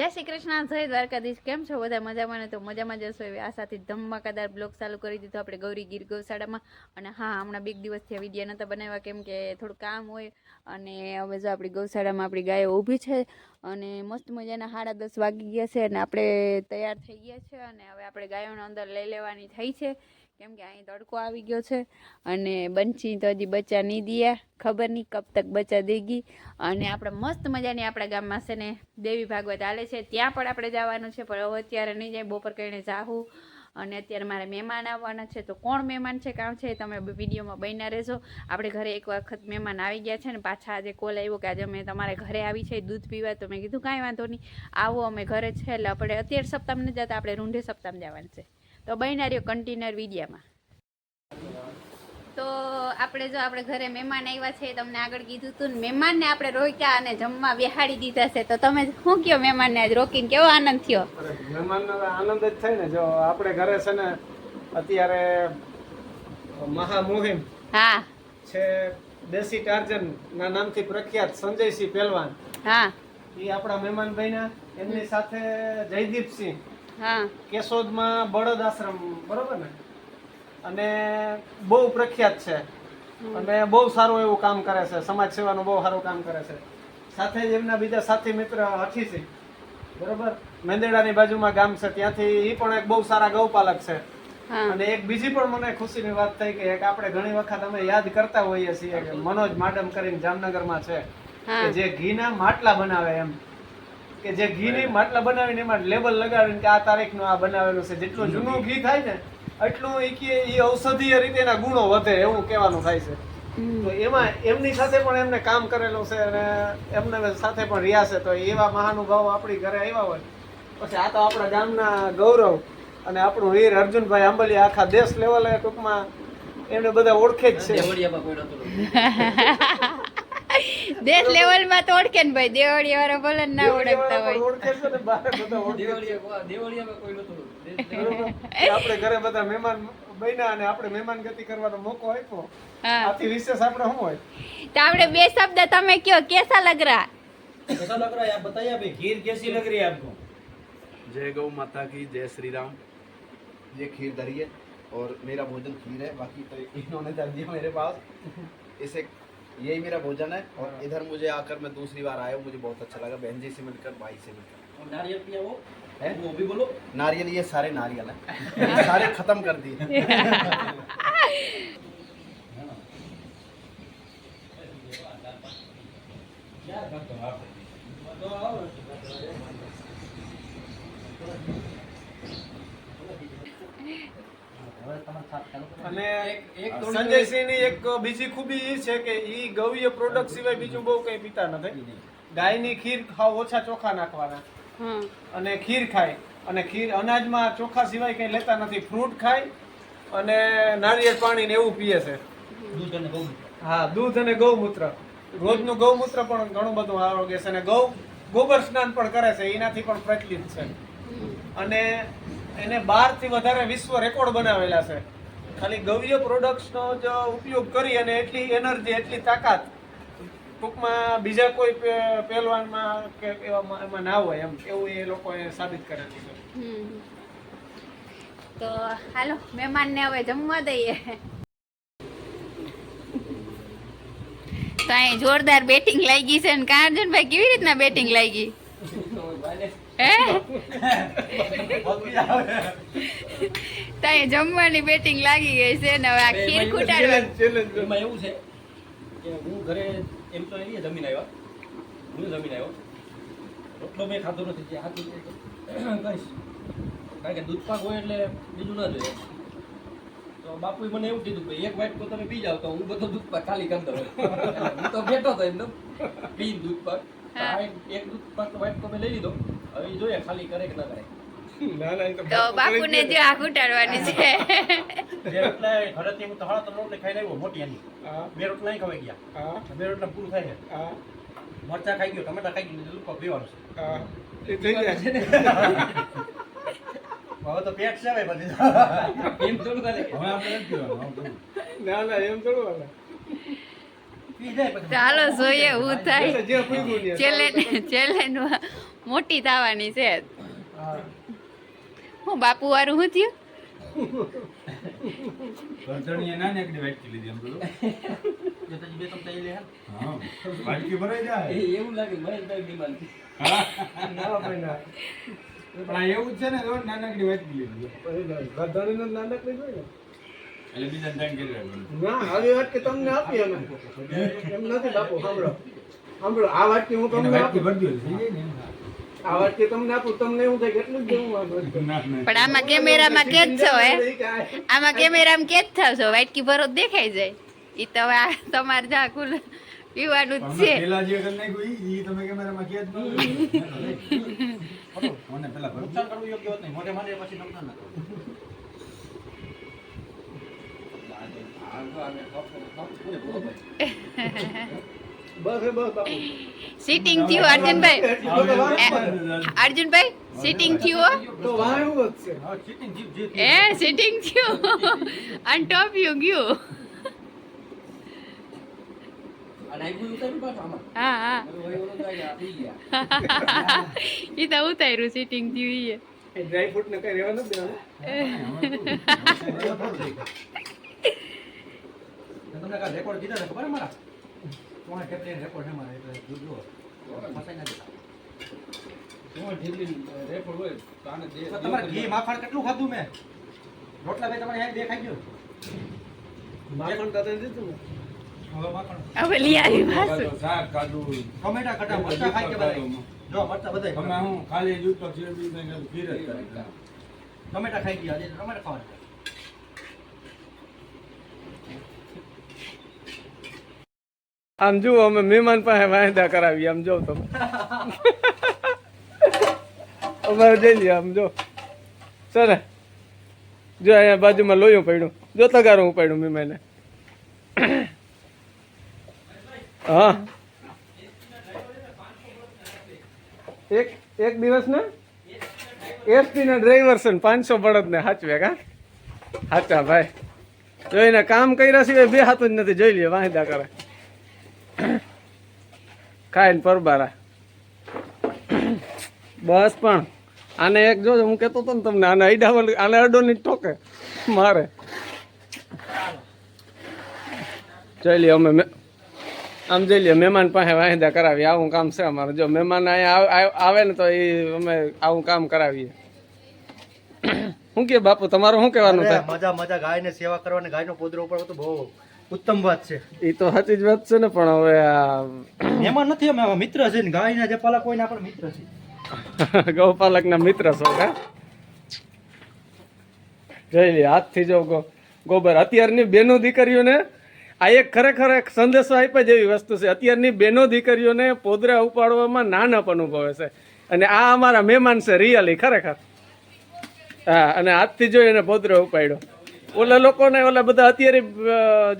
જય શ્રી કૃષ્ણ, જય દ્વારકાધીશ. કેમ છો બધા મજામાં ને? તો મજામાં જશો એવી આશાથી ધમાકાદાર બ્લોગ ચાલુ કરી દીધો આપણે ગૌરી ગીર ગૌશાળામાં. અને હા, હમણાં બે દિવસથી આ વીડિયો નહોતા બનાવ્યા, કેમ કે થોડું કામ હોય. અને હવે જો આપણી ગૌશાળામાં આપણી ગાયો ઊભી છે અને મસ્ત મજાના સાડા દસ વાગી ગયા છે અને આપણે તૈયાર થઈ ગયા છે અને હવે આપણે ગાયોને અંદર લઈ લેવાની થઈ છે. કેમ કે અહીં તડકો આવી ગયો છે અને બંચી તો હજી બચ્ચા નહીં દિયા. ખબર નહીં કબ તક બચ્ચા દેગી અને આપણે મસ્ત મજાની આપણા ગામમાં છે ને દેવી ભાગવત હાલે છે. ત્યાં પણ આપણે જવાનું છે, પણ હવે અત્યારે નહીં જાય. બપોર કરીને જાહું. અને અત્યારે મારે મહેમાન આવવાના છે. તો કોણ મહેમાન છે, કામ છે તમે વિડીયોમાં બન્યા રહેજો. આપણે ઘરે એક વખત મહેમાન આવી ગયા છે ને પાછા આજે કોલ આવ્યો કે આજે અમે તમારે ઘરે આવી છે, દૂધ પીવા. તો મેં કીધું કાંઈ વાંધો નહીં. આવો અમે ઘરે છે, એટલે આપણે અત્યારે સપ્તાહમાં જતા, આપણે રૂંઢે સપ્તાહમાં જવાનું છે. તો બન્યા રહ્યો કન્ટેનર વિડીયામાં તો આપણે જો આપણે ઘરે મહેમાન આવ્યા છે તમને આગળ કીધું હતું ને મહેમાનને આપણે રોક્યા અને જમવા બેહાડી દીધા છે. તો તમે શું કયો મહેમાનને આજ રોકીને કેવો આનંદ થયો? મહેમાનનો આનંદ જ થાય ને. જો આપણે ઘરે છે ને અત્યારે મહામુહિમ હા. છે દેશી ટાર્જન ના નામથી પ્રખ્યાત સંજયસિંહ પહેલવાન. હા. એ આપણા મહેમાન ભાઈના એમની સાથે જયદીપસિંહ હા. કેશોદમાં બળદ આશ્રમ બરોબર ને? અને બહુ પ્રખ્યાત છે. અને બહુ સારું એવું કામ કરે છે. સમાજ સેવાનું બહુ સારું કામ કરે છે. સાથે જ એમના બીજા સાથી મિત્ર હઠીસિંહ બરોબર? મેંદેડાની બાજુમાં ગામ છે. ત્યાંથી એ પણ એક બહુ સારા ગૌપાલક છે. અને એક બીજી પણ મને ખુશીની વાત થઈ કે એક આપણે ઘણી વખત અમે યાદ કરતા હોઈએ છીએ કે મનોજ માડમ કરીને જામનગરમાં છે. કે જે ઘીના માટલા બનાવે એમ. કે જે ઘીની માટલા બનાવીને એમાં લેબલ લગાવીને કે આ તારીખનું આ બનાવેલું છે જેટલું જૂનું ઘી થાય ને એટલું એ કે એ ઔષધીય રીતે એના ગુણો વધે એવું કહેવાનું થાય છે. તો એમાં એમની સાથે પણ એમને કામ કરેલું છે અને એમને સાથે પણ રહ્યા છે. તો એવા મહાનુભાવ આપણી ઘરે આવ્યા હોય પછી આ તો આપણા ગામના ગૌરવ અને આપણું વીર અર્જુનભાઈ આંબલિયા આખા દેશ લેવલે ટૂંકમાં એમને બધા ઓળખે જ છે. દેશ લેવલમાં તો ઓળખે ને ભાઈ દેવળી વાળા ભલે ને ના ઓળખતા હોય ઓળખે છે ને બહાર બધા ઓળખે છે. બરોબર? કે આપણે ઘરે બધા મહેમાન બન્યા અને આપણે મહેમાન ગતિ કરવાનો મોકો આપ્યો હા આથી વિશેષ આપણે શું હોય તો આપણે બે શબ્દ તમે કયો કેસા લગ રહા कैसा लग रहा है आप बताइए अभी खीर कैसी लग रही है आपको जय गौ माता की जय श्री राम ये खीर धरी है और मेरा भोजन खीर है बाकी तो इन्होंने धर दिया मेरे पास इसे यही मेरा भोजन है। और इधर मुझे आकर मैं दूसरी बार आया हूँ मुझे बहुत अच्छा लगा। बहन जी से मिलकर भाई से मिलकर। और नारियल पिया वो? है? वो भी बोलो। नारियल ये सारे नारियल है। सारे खत्म कर दिए। क्या અને એક સંજયસિંહની એક બીજી ખૂબી એ છે કે એ ગવ્ય પ્રોડક્ટ સિવાય બીજું બહુ કંઈ પીતા નથી. ગાયની ખીર ખાવ ઓછા ચોખા નાખવાના. અને ખીર ખાય. અને ખીર અનાજમાં ચોખા સિવાય કંઈ લેતા નથી. ફ્રૂટ ખાય અને નારિયેળ પાણી ને એવું પીએ છે. દૂધ અને ગૌમૂત્ર. હા દૂધ અને ગૌમૂત્ર. રોજનું ગૌમૂત્ર પણ ઘણું બધું આરોગ્ય છે. અને ગૌ ગોબર સ્નાન પણ કરે છે. એનાથી પણ પ્રચલિત છે. અને એને બારથી વધારે વિશ્વ રેકોર્ડ બનાવેલા છે. ખાલી ગવ્ય પ્રોડક્ટ્સનો જ ઉપયોગ કરી અને એટલી એનર્જી એટલી તાકાત ટૂંકમાં બીજા કોઈ પહેલવાનમાં કે એવામાં એમાં ના હોય એમ. એવું એ લોકોએ સાબિત કરેલું છે. તો હાલો, મહેમાનને હવે જમવા દઈએ. તો અહીં જોરદાર બેટિંગ લાગી છે ને કાંજનભાઈ કેવી રીતના બેટિંગ લાગી? તો અહીં જમવાની બેટિંગ લાગી ગઈ છે ને હવે આ ખીર ખૂટાડવા. એમાં એવું છે કે હું ઘરે એમ તો નહીં જમીન આવ્યા. હું જમીન આવ્યો. રોટલો મેં ખાધો નથી જે હાથું કહીશ કારણ કે દૂધ પાક હોય એટલે બીજું ના જોઈએ. તો બાપુએ મને એવું કીધું કે એક વાટકો તમે પી જાવ તો હું બધો દૂધ પાક ખાલી કરી દઉં. હું તો બેઠો હતો એમને પી દૂધ પાક. એક દૂધ પાક વાટકો મેં લઈ લીધો. હવે જોઈએ ખાલી કરે કે ના કરે. ના ના એ તો બાપુને જો આ ખૂટાડવાની છે. બે રોટલા ઘરેથી હું તો તો રોટલી ખાઈને આવ્યો મોટી એની. હા. બે રોટલા નહીં ખવાઈ ગયા. હા. બે રોટલા પૂરું થાય છે. હા. મરચા ખાઈ ગયો ટમેટા ખાઈ ગયું પાક પીવાનું છે. એ થઈ જાય. હવે તો પેટ છે ભાઈ બધી એમ થોડું કરે હવે આપણે ના ના એમ થોડું ચાલો જોઈએ હું થાય ચેલેન્જ મોટી થવાની છે. હું બાપુ વાળું હું થયું? ગરદણીએ નાનકડી વાટકી લીધી એમ બધું જો બે ત્રણ તઈ લે હા. વાટકી ભરાઈ જાય. એવું લાગે. ના ભાઈ ના. પણ એવું જ છે ને નાનકડી વાટકી લીધી. ગરદણીનો નાનકડી જોઈએ એટલે બીજા ટાઈમ કરી રાખવાનું. ના આવી વાત કે તમને આપી અમે. એમ નથી બાપુ સાંભળો. સાંભળો આ વાત કે હું તમને વાટકી આપું. આ વાત કે તમને આપું તમને એવું થાય કેટલું દેવું. પણ આમાં કેમેરામાં કે જ છો હે? આમાં કેમેરામાં કે જ થશો વાટકી ભરો દેખાઈ જાય. ઈ તો આ તમારે જા કુલ પીવાનું જ છે. પેલા જે કરી નાખ્યું ઈ- ઈ તમે કેમેરામાં જ ન મને પેલા ભરી નુકસાન કરવું યોગ્ય હોત નહીં મોઢે માંડે પછી નુકસાન ના કરવું. આ તો આને પૂરેપૂરો ભાઈ. બસ એ બસ બાપુ સીટિંગ થયું અર્જુનભાઈ એ. અર્જુનભાઈ સિટિંગ થયું? એ સિટિંગ થયું અને ટોપિયું ગયું અને આઈફોન ઉતાર્યું પાછું આમાં. હા હા. ઈ તો ઉતાર્યું સીટિંગ થયું એ ડ્રાય ફ્રૂટ ને કઈ રહેવા નથી દેવાનું તમને રેકોર્ડ કીધા ખબર મારા કોણે ટેપ લઈને રેકોર્ડ છે મારા એટલે જોજો ફસાઈ ના જતા. તો તમારે ઘી માખણ કેટલું ખાધું મેં? રોટલા ભાઈ તમારે હેડ દેખાઈ ગયો? માખણ તાતે દીધું હવે લઈ આવી પાછું. શાક કાઢું ટમેટા કટા મરચા ખાઈ ગયા બધા. જો મરચા બધા હું ખાલી યુટ્યુબ જીરો બી ને ખીર જ કરે. ટમેટા ખાઈ ગયા આજે ટમેટા ખાવાના આમ જુઓ, અમે મહેમાન પાસે વાયદા કરાવી આમ જો તમે. અમારે જઈ લઈએ આમ જો. સર જો અહીંયા બાજુમાં લોયું પડ્યું. જો તગારું પડ્યું મહેમાને. હા. એક એક દિવસ ને એસટી ના ડ્રાઈવર છે ને પાંચસો બળદ ને સાચવે કા? સાચા ભાઈ. જો એને કામ કર્યા સિવાય બે હાથું જ નથી. જોઈ લઈએ વાંધા કરે. ખાઈને પરબારા. બસ પણ આને એક જો હું કહેતો હતો ને તમને આને અડાવલ આને અડો ની ઠોકે મારે. જોઈ લઈએ અમે આમ જોઈ લઈએ મહેમાન પાસે વાંધા કરાવીએ આવું કામ છે અમારે. જો મહેમાન અહીંયા આવ- ને તો એ અમે આવું કામ કરાવીએ. શું કે બાપુ તમારું શું કહેવાનું થાય? મજા મજા ગાયને સેવા કરવાની ગાયનો પોદરો ઉપાડવો તો બહુ ઉત્તમ વાત છે. એ તો સાચી જ વાત છે ને પણ હવે આ એમાં નથી અમે મિત્ર છે ને ગાયના જે પાલક હોય ને આપણે મિત્ર છે ગૌપાલકના મિત્ર છો કા? જોઈ લે હાથથી જો ગો ગોબર. અત્યારની બેનો દીકરીઓને આ એક ખરેખર એક સંદેશો આપ્યા જેવી વસ્તુ છે. અત્યારની બેનો દીકરીઓને પોદરા ઉપાડવામાં નાનપ અનુભવે છે. અને આ અમારા મહેમાન છે રિયલી ખરેખર. હા અને હાથથી જોઈ એને પોદરો ઉપાડ્યો. ઓલા લોકોને ઓલા બધા અત્યારે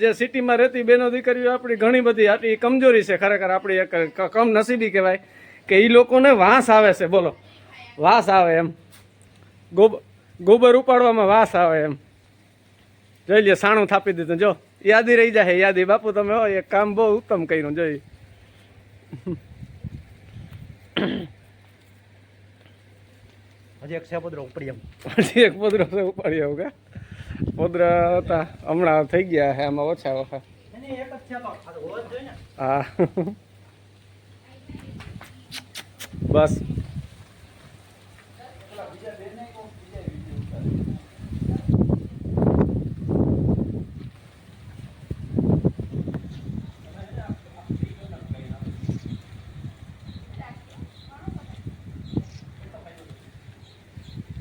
જે સિટીમાં રહેતી બેનો દીકરીઓ આપણી ઘણી બધી આટલી કમજોરી છે ખરેખર આપણી એક કમ કમનસીબી કહેવાય કે એ લોકોને વાંસ આવે છે બોલો. વાસ આવે એમ. ગોબ ગોબર ઉપાડવામાં વાસ આવે એમ. જોઈ લે સાણું થાપી દીધું જો. યાદી રહી જાય યાદી. બાપુ તમે હોય એક કામ બહુ ઉત્તમ કર્યું જોઈ. હજી એક છે પોદરો ઉપડી એમ હજી એક પદરો ઉપાડી આવું કે? પોદરા હતા હમણાં થઈ ગયા છે, આમાં ઓછા ઓછા. એની એક જ છે તો આ તો હોવા જ જોઈએ ને હા. બસ.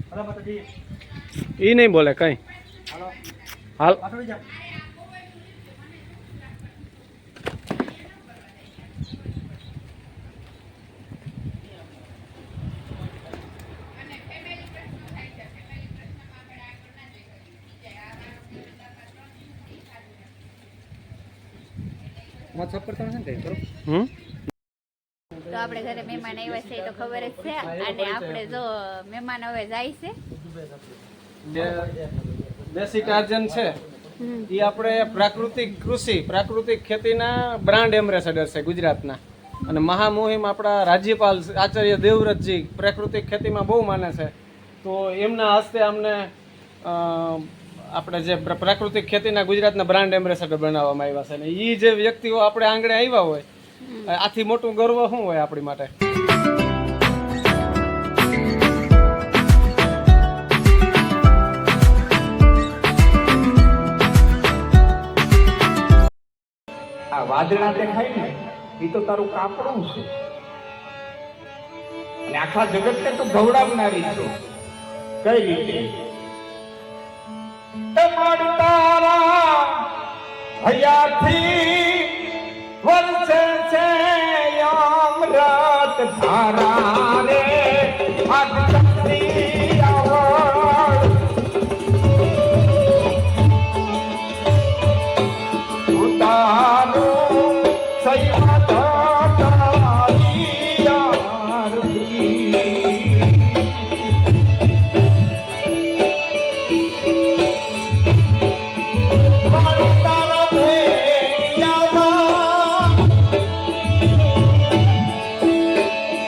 હાલો માતાજી એ નહીં બોલે કઈ. હાલો હાલ. હમ? તો આપણે ઘરે મહેમાન આવ્યા છે તો ખબર જ છે. અને આપણે જો મહેમાન હવે જાય છે. દેશી ટાર્જન છે એ આપણે પ્રાકૃતિક કૃષિ, પ્રાકૃતિક ખેતીના બ્રાન્ડ એમ્બેસેડર છે ગુજરાતના. અને મહામુહિમ આપણા રાજ્યપાલ આચાર્ય દેવવ્રતજી પ્રાકૃતિક ખેતીમાં બહુ માને છે. તો એમના હસ્તે અમને આપણે જે પ્રાકૃતિક ખેતીના ગુજરાતના બ્રાન્ડ એમ્બેસેડર બનાવવામાં આવ્યા છે. અને એ જે વ્યક્તિઓ આપણે આંગણે આવ્યા હોય, આથી મોટું ગર્વ શું હોય આપણી માટે? વાદળા દેખાય ને એ તો તારું કાપડું છે. અને આખા જગતને તો ભવડાવનારી છો. કઈ રીતે? તમારું તારા હયાથી વર્ષે છે આમ રાત ધારા રે.